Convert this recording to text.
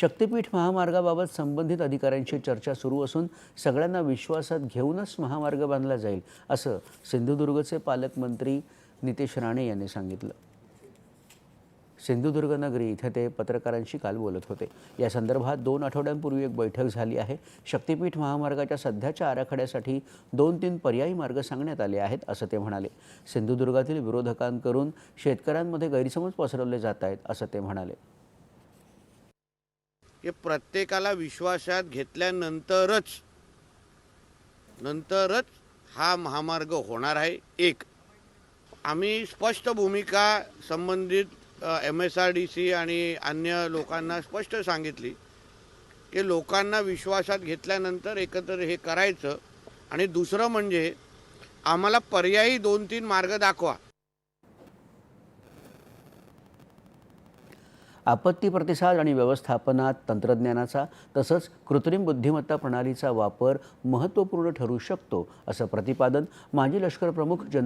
शक्तिपीठ महामार्गाबाबत संबंधित अधिकाऱ्यांशी चर्चा सुरू असून सगळ्यांना विश्वासात घेऊनच महामार्ग बांधला जाईल असं सिंधुदुर्गचे पालकमंत्री नितेश राणे यांनी सांगितलं. सिंधुदुर्ग नगरी इथे ते पत्रकारांशी काल बोलत होते. या संदर्भात दोन आठवड्यांपूर्वी एक बैठक झाली आहे. शक्तीपीठ महामार्गाच्या सध्याच्या आराखड्यासाठी दोन तीन पर्यायी मार्ग सांगण्यात आले आहेत असं ते म्हणाले. सिंधुदुर्गातील विरोधकांकडून शेतकऱ्यांमध्ये गैरसमज पसरवले जात आहेत असं ते म्हणाले. हे प्रत्येकाला विश्वासात घेतल्यानंतरच नंतरच हा महामार्ग होणार आहे एक. आम्ही स्पष्ट भूमिका संबंधित M S R D C आणि अन्य लोकांना स्पष्ट सांगितली की लोकांना विश्वासात घेतल्यानंतर एकत्र हे करायचं. आणि दुसरं म्हणजे आम्हाला पर्यायी दोन तीन मार्ग दाखवा. आपत्ती प्रतिसाद आणि व्यवस्थापनात तंत्रज्ञानाचा तसंच कृत्रिम बुद्धिमत्ता प्रणालीचा वापर महत्त्वपूर्ण ठरू शकतो असं प्रतिपादन माजी लष्कर प्रमुख जनरल